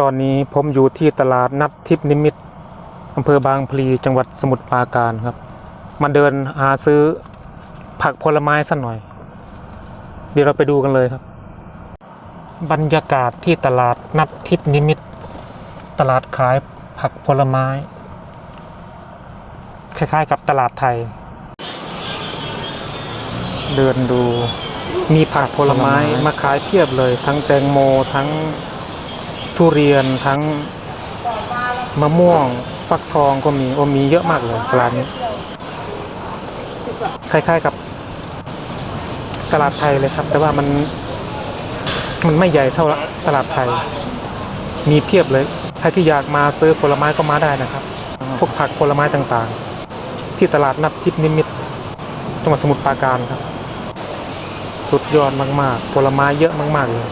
ตอนนี้ผมอยู่ที่ตลาดนัดทิพนิมิตอำเภอบางพลีจังหวัดสมุทรปราการครับ มาเดินหาซื้อผักผลไม้สักหน่อย เดี๋ยวเราไปดูกันเลยครับ บรรยากาศที่ตลาดนัดทิพนิมิต ตลาดขายผักผลไม้ คล้ายๆกับตลาดไทย เดินดูมีผักผลไม้มาขายเพียบเลย ทั้งแตงโมทั้ง ทุเรียนทั้งมะม่วง ฟักทองก็มีโอ้มีเยอะมากเลยตลาดนี้คล้ายๆกับตลาดไทยเลยครับ แต่ว่ามันมันไม่ใหญ่เท่าตลาดไทย มีเพียบเลยใครที่อยากมาซื้อผลไม้ก็มาได้นะครับ พวกผักผลไม้ต่างๆ ที่ตลาดนัดทิพนิมิตจังหวัดสมุทรปราการครับ สุดยอดมากๆ ผลไม้เยอะมากๆเลย